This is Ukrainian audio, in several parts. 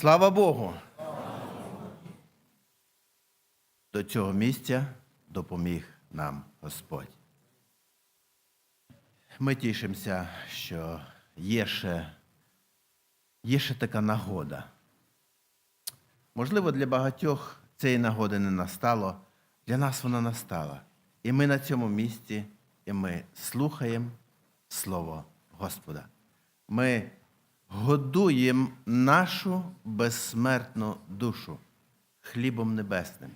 Слава Богу! До цього місця допоміг нам Господь. Ми тішимося, що є ще, є ще така нагода. Можливо, для багатьох цієї нагоди не настало, для нас вона настала. І ми на цьому місці, і ми слухаємо Слово Господа. Ми годуємо нашу безсмертну душу хлібом небесним.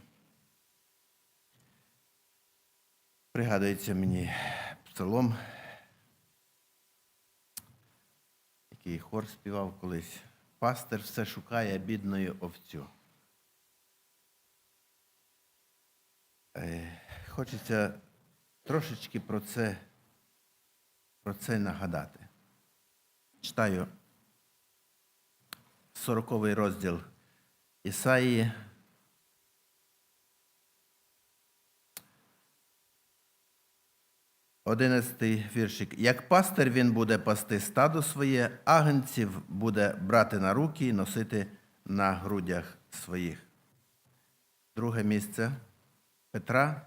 Пригадується мені псалом, який хор співав колись. Пастир все шукає бідною овцю. Е, Хочеться трошечки про це, про це нагадати. Читаю 40 розділ Ісаїї. Одинадцятий віршик. Як пастир він буде пасти стадо своє, агнців буде брати на руки і носити на грудях своїх. Друге місце Петра.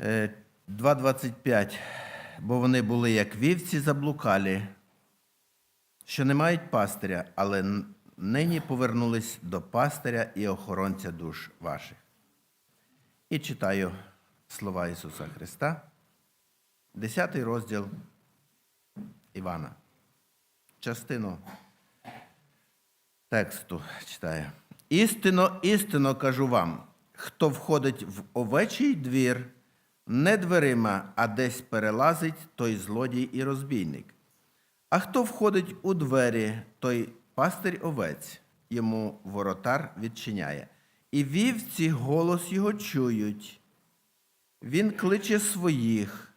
Е, 2.25. Бо вони були як вівці заблукалі, що не мають пастиря, але нині повернулись до пастиря і охоронця душ ваших. І читаю слова Ісуса Христа, 10 розділ Івана. Частину тексту читаю. Істинно, істинно кажу вам, хто входить в овечий двір, не дверима, а десь перелазить, той злодій і розбійник. А хто входить у двері, той пастир овець, йому воротар відчиняє. І вівці голос його чують. Він кличе своїх,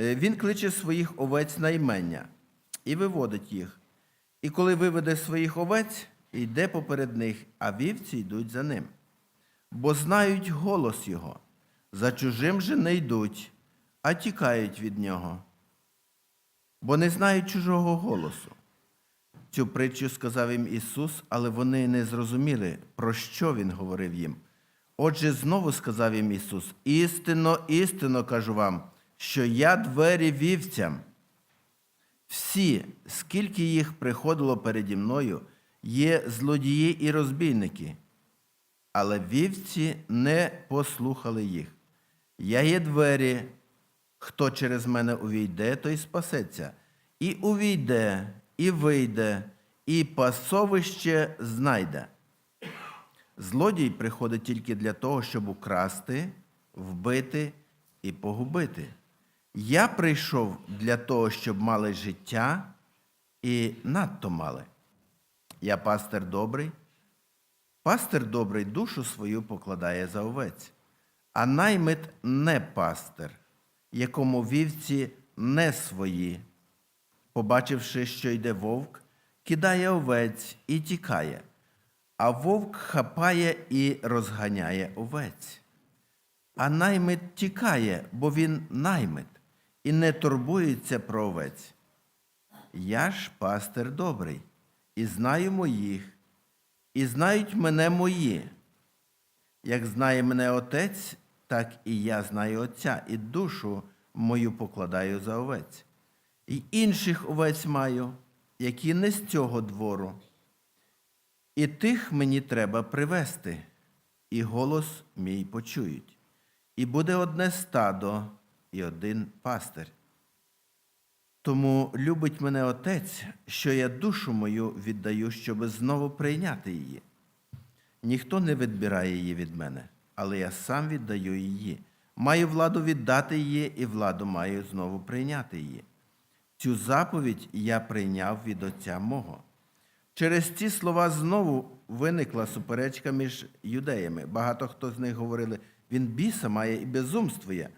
е, він кличе своїх овець на імення і виводить їх. І коли виведе своїх овець, йде поперед них, а вівці йдуть за ним. Бо знають голос його, за чужим же не йдуть, а тікають від нього бо не знають чужого голосу. Цю притчу сказав їм Ісус, але вони не зрозуміли, про що Він говорив їм. Отже, знову сказав їм Ісус: істинно, істинно кажу вам, що я двері вівцям. Всі, скільки їх приходило переді мною, є злодії і розбійники, але вівці не послухали їх. Я є двері, Хто через мене увійде, той спасеться. І увійде, і вийде, і пасовище знайде. Злодій приходить тільки для того, щоб украсти, вбити і погубити. Я прийшов для того, щоб мали життя і надто мали. Я пастир добрий. Пастир добрий душу свою покладає за овець, а наймит не пастир якому вівці не свої. Побачивши, що йде вовк, кидає овець і тікає, а вовк хапає і розганяє овець. А наймит тікає, бо він наймит, і не турбується про овець. Я ж пастир добрий, і знаю моїх, і знають мене мої. Як знає мене отець, так і я знаю Отця, і душу мою покладаю за овець. І інших овець маю, які не з цього двору. І тих мені треба привести, і голос мій почують. І буде одне стадо і один пастир. Тому любить мене Отець, що я душу мою віддаю, щоби знову прийняти її. Ніхто не відбирає її від мене, але я сам віддаю її. Маю владу віддати її, і владу маю знову прийняти її. Цю заповідь я прийняв від Отця мого. Через ці слова знову виникла суперечка між юдеями. Багато хто з них говорили, він біса має і безумствує.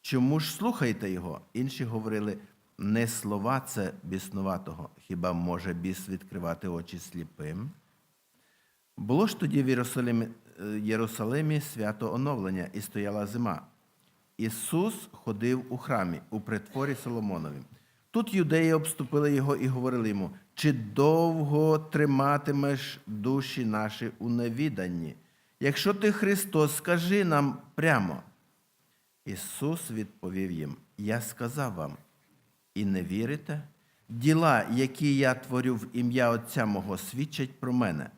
Чому ж слухаєте його? Інші говорили, не слова це біснуватого, хіба може біс відкривати очі сліпим? Було ж тоді в Єрусалимі, Єрусалимі свято оновлення, і стояла зима. Ісус ходив у храмі, у притворі Соломоновім. Тут юдеї обступили його і говорили йому, чи довго триматимеш душі наші у невіданні? Якщо ти Христос, скажи нам прямо. Ісус відповів їм: Я сказав вам, і не вірите? Діла, які я творю в ім'я Отця мого, свідчать про мене.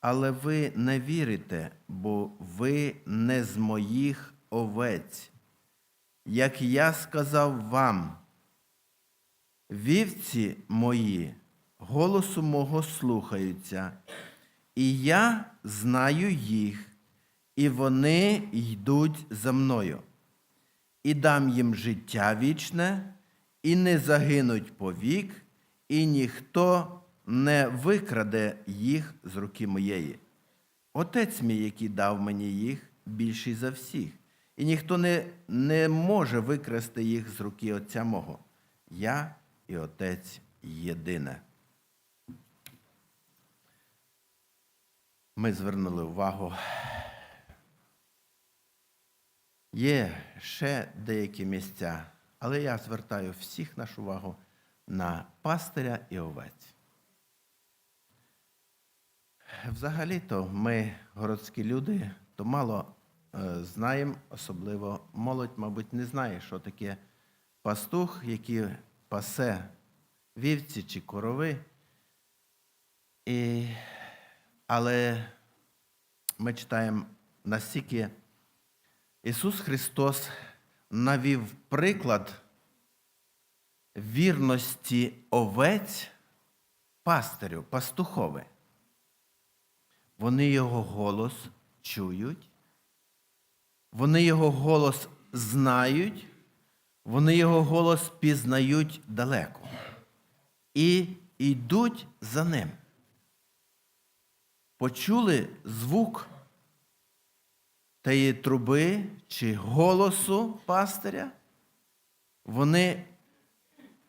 Але ви не вірите, бо ви не з моїх овець. Як я сказав вам, вівці мої голосу мого слухаються, і я знаю їх, і вони йдуть за мною. І дам їм життя вічне, і не загинуть повік, і ніхто не викраде їх з руки моєї. Отець мій, який дав мені їх, більший за всіх, і ніхто не, не може викрасти їх з руки Отця мого. Я і Отець єдине. Ми звернули увагу. Є ще деякі місця, але я звертаю всіх нашу увагу на пастиря і овець. Взагалі-то ми, городські люди, то мало е, знаємо, особливо молодь, мабуть, не знає, що таке пастух, який пасе вівці чи корови. І, але ми читаємо настільки Ісус Христос навів приклад вірності овець пастирю, пастухові. Вони його голос чують, вони його голос знають, вони його голос пізнають далеко. І йдуть за ним. Почули звук тієї труби чи голосу пастиря, вони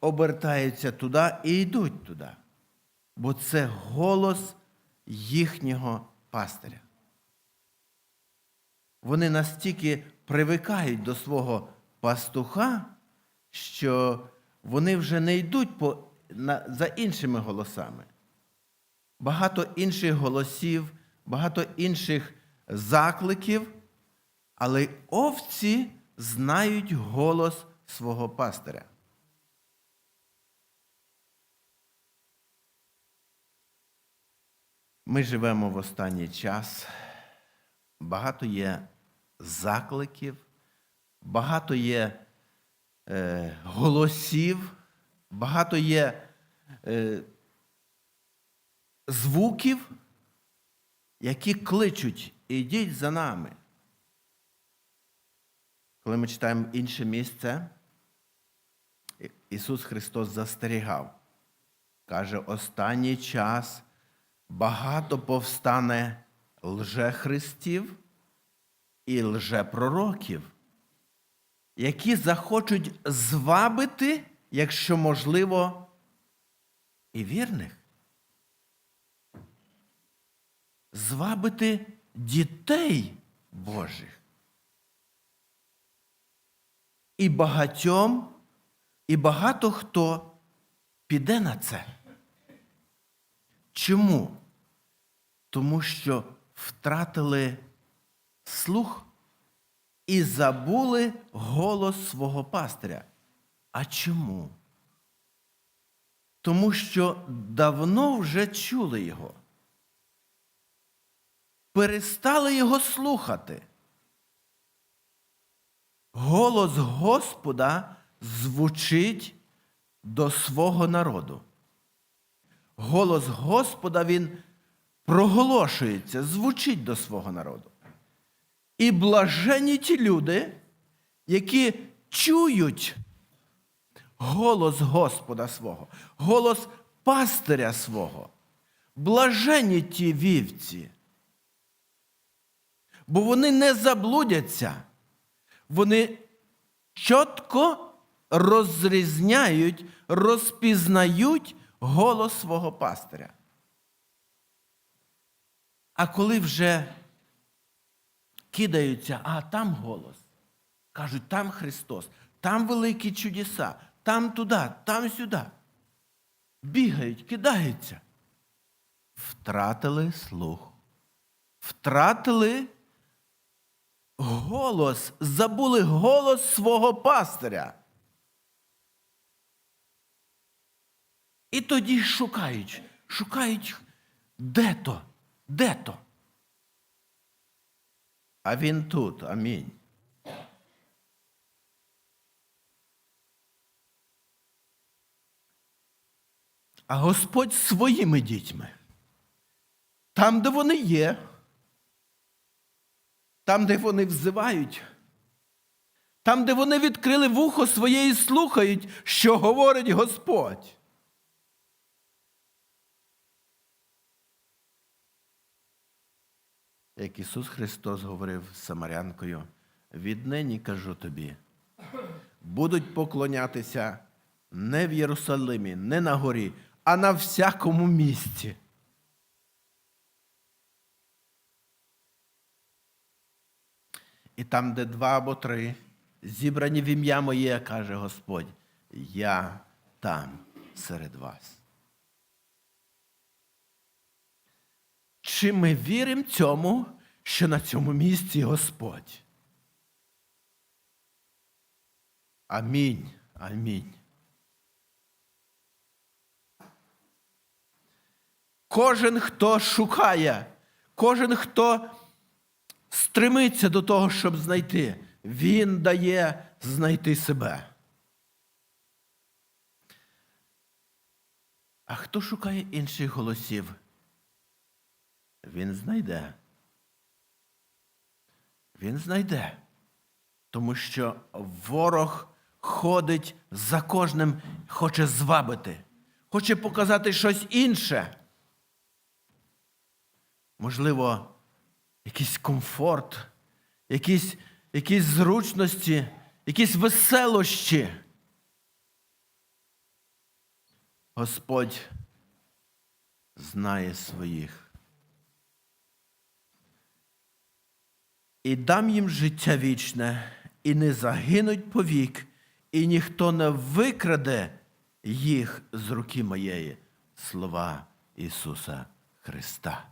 обертаються туди і йдуть туди, бо це голос їхнього пастиря. Вони настільки привикають до свого пастуха, що вони вже не йдуть по, на, за іншими голосами. Багато інших голосів, багато інших закликів, але овці знають голос свого пастиря. Ми живемо в останній час. Багато є закликів, багато є е, голосів, багато є е, звуків, які кличуть ідіть за нами. Коли ми читаємо інше місце, Ісус Христос застерігав, каже, останній час багато повстане лжехристів і лжепророків, які захочуть звабити, якщо можливо, і вірних. Звабити дітей Божих. І багатьом, і багато хто піде на це. Чому? Тому що втратили слух і забули голос свого пастиря. А чому? Тому що давно вже чули його. Перестали його слухати. Голос Господа звучить до свого народу. Голос Господа він проголошується, звучить до свого народу. І блажені ті люди, які чують голос Господа свого, голос пастиря свого. Блажені ті вівці. Бо вони не заблудяться, вони чітко розрізняють, розпізнають голос свого пастиря. А коли вже кидаються, а там голос, кажуть, там Христос, там великі чудеса, там туди, там сюди. Бігають, кидаються. Втратили слух. Втратили голос, забули голос свого пастиря. І тоді шукають, шукають, де то, де то. А він тут, амінь. А Господь своїми дітьми. Там, де вони є, там, де вони взивають, там, де вони відкрили вухо своє і слухають, що говорить Господь. Як Ісус Христос говорив Самарянкою, віднині кажу тобі, будуть поклонятися не в Єрусалимі, не на горі, а на всякому місці. І там, де два або три, зібрані в ім'я моє, каже Господь, я там серед вас. Чи ми віримо цьому, що на цьому місці Господь? Амінь. Амінь. Кожен, хто шукає, кожен, хто стремиться до того, щоб знайти, він дає знайти себе. А хто шукає інших голосів? Він знайде. Він знайде. Тому що ворог ходить за кожним, хоче звабити, хоче показати щось інше. Можливо, якийсь комфорт, якісь, якісь зручності, якісь веселощі. Господь знає своїх. І дам їм життя вічне, і не загинуть повік, і ніхто не викраде їх з руки моєї. Слова Ісуса Христа.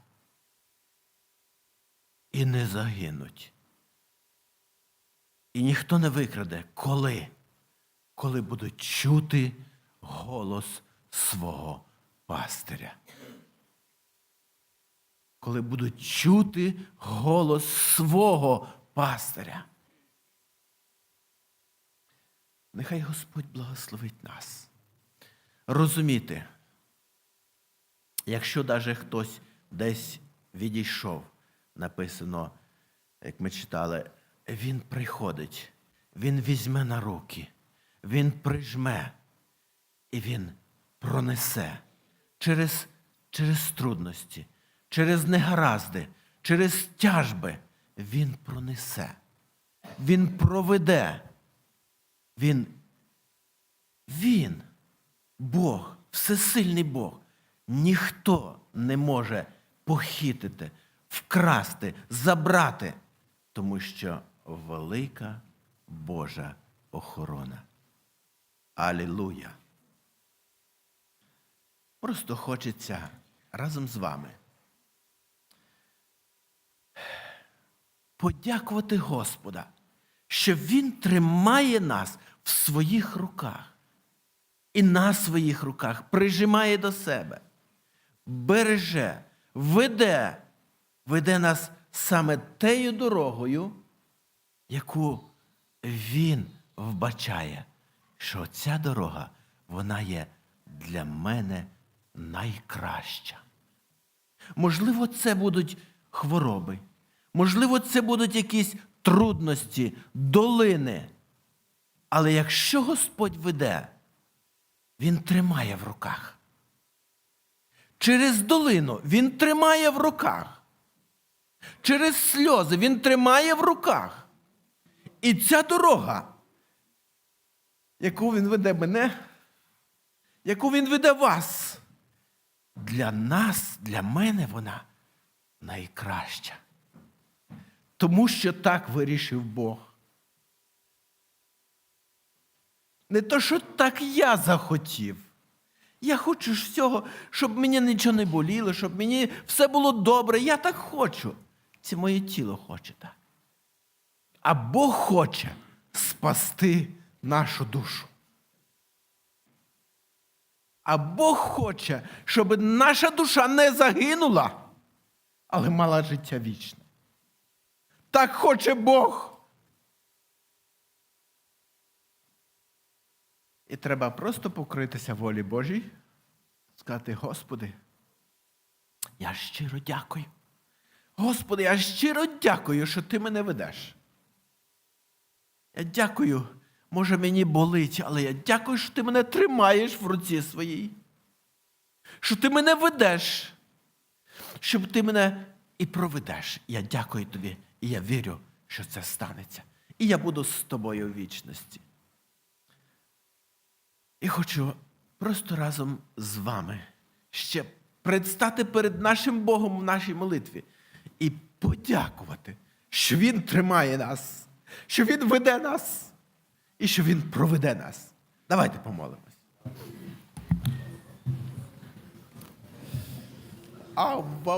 І не загинуть. І ніхто не викраде, коли? Коли будуть чути голос свого пастиря коли будуть чути голос свого пастиря. Нехай Господь благословить нас. Розуміти, якщо навіть хтось десь відійшов, написано, як ми читали, він приходить, він візьме на руки, він прижме і він пронесе через, через трудності через негаразди, через тяжби Він пронесе, Він проведе. Він, Він, Бог, всесильний Бог, ніхто не може похитити, вкрасти, забрати, тому що велика Божа охорона. Алілуя! Просто хочеться разом з вами. Подякувати Господа, що Він тримає нас в своїх руках і на своїх руках прижимає до себе, береже, веде, веде нас саме тею дорогою, яку Він вбачає, що ця дорога, вона є для мене найкраща. Можливо, це будуть хвороби. Можливо, це будуть якісь трудності, долини. Але якщо Господь веде, Він тримає в руках. Через долину Він тримає в руках. Через сльози Він тримає в руках. І ця дорога, яку Він веде мене, яку Він веде вас, для нас, для мене вона найкраща тому що так вирішив Бог. Не то, що так я захотів. Я хочу всього, щоб мені нічого не боліло, щоб мені все було добре. Я так хочу. Це моє тіло хоче так. А Бог хоче спасти нашу душу. А Бог хоче, щоб наша душа не загинула, але мала життя вічне. Так хоче Бог. І треба просто покритися волі Божій, сказати, Господи, я щиро дякую. Господи, я щиро дякую, що ти мене ведеш. Я дякую, може мені болить, але я дякую, що ти мене тримаєш в руці своїй. Що ти мене ведеш, щоб ти мене і проведеш. Я дякую тобі, і я вірю, що це станеться. І я буду з тобою в вічності. І хочу просто разом з вами ще предстати перед нашим Богом в нашій молитві і подякувати, що Він тримає нас, що Він веде нас і що Він проведе нас. Давайте помолимось. Авва,